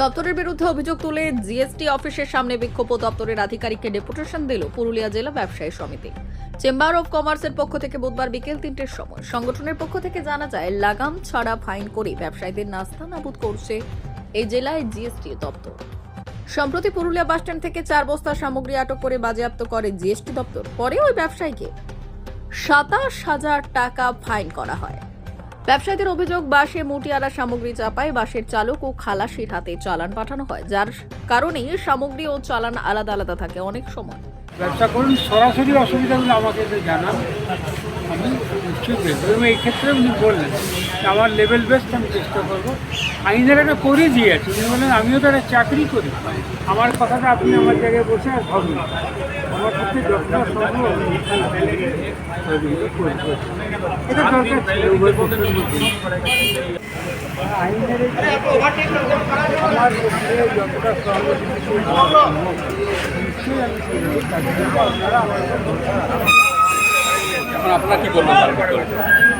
দপ্তরের বিরুদ্ধে অভিযোগ তুলে জিএসটি অফিসের সামনে বিক্ষোভ দপ্তরের আধিকারিককে ডেপুটেশন দিল পুরুলিয়া জেলা ব্যবসায়ী সমিতি। চেম্বার অফ কমার্সের পক্ষ থেকে বুধবার বিকেল তিনটের সময় সংগঠনের পক্ষ থেকে জানা যায়, লাগাম ছাড়া ফাইন করে ব্যবসায়ীদের নাস্তা নাবুদ করছে এই জেলায় জিএসটি দপ্তর। সম্প্রতি পুরুলিয়া বাসস্ট্যান্ড থেকে চার বস্তা সামগ্রী আটক করে বাজেয়াপ্ত করে জিএসটি দপ্তর। পরে ওই ব্যবসায়ীকে সাতাশ হাজার টাকা ফাইন করা হয়। ব্যবসায়ীদের অভিযোগ বাসে মুটিয়ারা সামগ্রী চাপায় বাসের চালক ও খালাসির হাতে চালান পাঠানো হয়, যার কারণেই সামগ্রী ও চালান আলাদা আলাদা থাকে অনেক সময়। ব্যবসা করুন সরাসরি অসুবিধাগুলো আমাকে জানান। আমি নিশ্চয়ই দেখব এবং এই ক্ষেত্রে উনি বললেন আমার লেভেল বেস্ট আমি চেষ্টা করব। আইনের একটা করে দিয়েছি উনি বললেন আমিও তো একটা চাকরি করি। আমার কথাটা আপনি আমার জায়গায় বসে আর ভাবুন আমার পক্ষে যতটা সম্ভব। এটা দরকার ছিল। আইনের আমার পক্ষে যতটা সম্ভব, এখন আপনারা কি করবেন।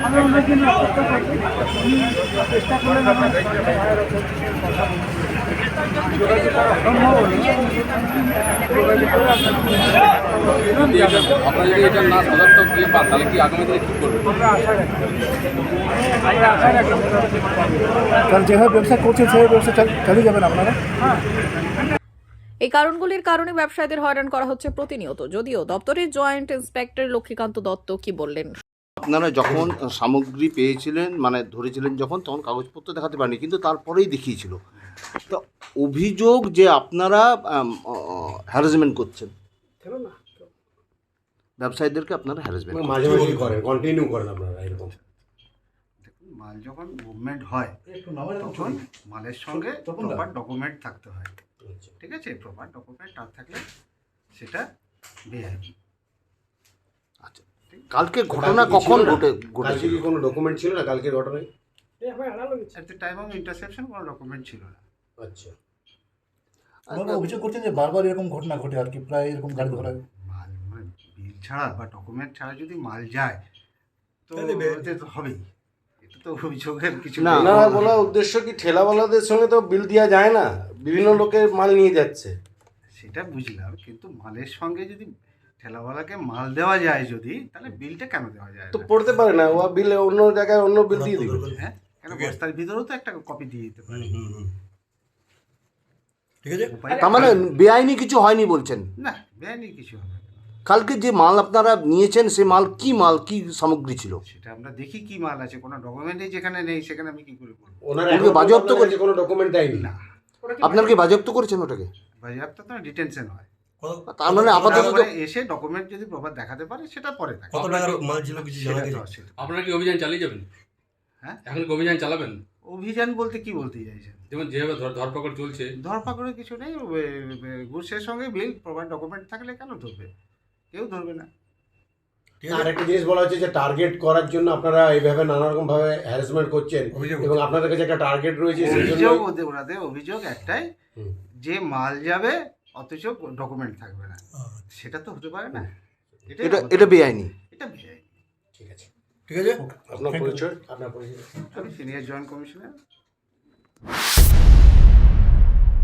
আপনারা যদি এটা না সদর্থ দিয়ে পান, তাহলে কি আগামী দিনে কি করবেন কারণ যেভাবে ব্যবসা করছেন, সেভাবে ব্যবসা চাল- চালিয়ে যাবেন আপনারা এই কারণগুলির কারণে ব্যবসায়ীদের হয়রান করা হচ্ছে প্রতিনিয়ত। যদিও দপ্তরের জয়েন্ট ইন্সপেক্টর লক্ষ্মীকান্ত দত্ত কি বললেন? আপনারা যখন সামগ্রী পেয়েছিলেন মানে ধরেছিলেন যখন তখন কাগজপত্র দেখাতে পারেনি কিন্তু তারপরেই দেখিয়েছিল। তো অভিযোগ যে আপনারা হ্যারাসমেন্ট করছেন ব্যবসায়ীদেরকে আপনারা হ্যারাসমেন্ট মাঝে মাঝে করেন কন্টিনিউ করেন আপনারা এরকম। দেখুন মাল যখন মুভমেন্ট হয় তখন মালের সঙ্গে প্রপার ডকুমেন্ট থাকতে হয়। ঠিক আছে? প্রপার ডকুমেন্ট না থাকলে সেটা বেআইনি। আচ্ছা। কালকে ঘটনা কখন ঘটে ঘটেছিল কি কোনো ডকুমেন্ট ছিল না? কালকে ঘটনায় at the time of interception কোনো ডকুমেন্ট ছিল না। আচ্ছা। আপনারা অভিযোগ করছেন যে বারবার এরকম ঘটনা ঘটে আর কি প্রায় এরকম গাড়ি ধরা। মাল মানে বিল ছাড়া বা ডকুমেন্ট ছাড়া যদি মাল যায় তো এতে তো হবেই। এটা তো অভিযোগের কিছু না। বলার উদ্দেশ্য কি ঠেলাওয়ালাদের সঙ্গে তো বিল দেওয়া যায় না? বিভিন্ন লোকের মাল নিয়ে যাচ্ছে। সেটা বুঝলাম কিন্তু মালের সঙ্গে যদি ঠেলাওয়ালাকে মাল দেওয়া যায় যদি তাহলে বিলটা কেন দেওয়া যায়? তো পড়তে পারে না ও বিল অন্য জায়গায় অন্য বিল দিয়ে দিবে। হ্যাঁ কেন বস্তার ভিতরেও তো একটা কপি দিয়ে দিতে পারে। ঠিক আছে? তার মানে বেআইনি কিছু হয়নি বলছেন? না বেআইনি কিছু হবে কালকে যে মাল আপনারা নিয়েছেন সে মাল কি মাল কি সামগ্রী ছিল? সেটা আমরা দেখি কি মাল আছে কোনো ডকুমেন্টই যেখানে নেই সেখানে আমি কি করে বলব? ওনারা বাজেয়াপ্ত আপনার করে- কোনো ডকুমেন্ট দেয়নি। না। আপনার কি বাজেয়াপ্ত করেছেন ওটাকে? বাজেয়াপ্ত তো ডিটেনশন হয়। তার মানে আপাতত এসে ডকুমেন্ট যদি প্রপার দেখাতে পারে সেটা পরে থাকে কত টাকার মাল ছিল কিছু জানা গেছে? আপনারা কি অভিযান চালিয়ে যাবেন? হ্যাঁ? এখন কি অভিযান চালাবেন? অভিযান বলতে কি বলতে চাইছেন? যেমন যেভাবে ধরপাকড় চলছে। ধরপাকড়ে কিছু নেই গুডসের সঙ্গে বিল প্রপার ডকুমেন্ট থাকলে কেন ধরবে? কেউ ধরবে না। আর আছে? একটা জিনিস বলা হচ্ছে যে টার্গেট করার জন্য আপনারা এইভাবে নানা রকম ভাবে হ্যারাসমেন্ট করছেন অভিযোগ এবং আপনাদের কাছে একটা টার্গেট রয়েছে সেই অভিযোগ ওদের ওনাদের অভিযোগ একটাই যে মাল যাবে অথচ ডকুমেন্ট থাকবে না। সেটা তো হতে পারে না। এটা এটা বেআইনি। এটা বেআইনি। ঠিক আছে। ঠিক আছে? আপনার পরিচয়? আপনার পরিচয়? আমি সিনিয়র জয়েন্ট কমিশনার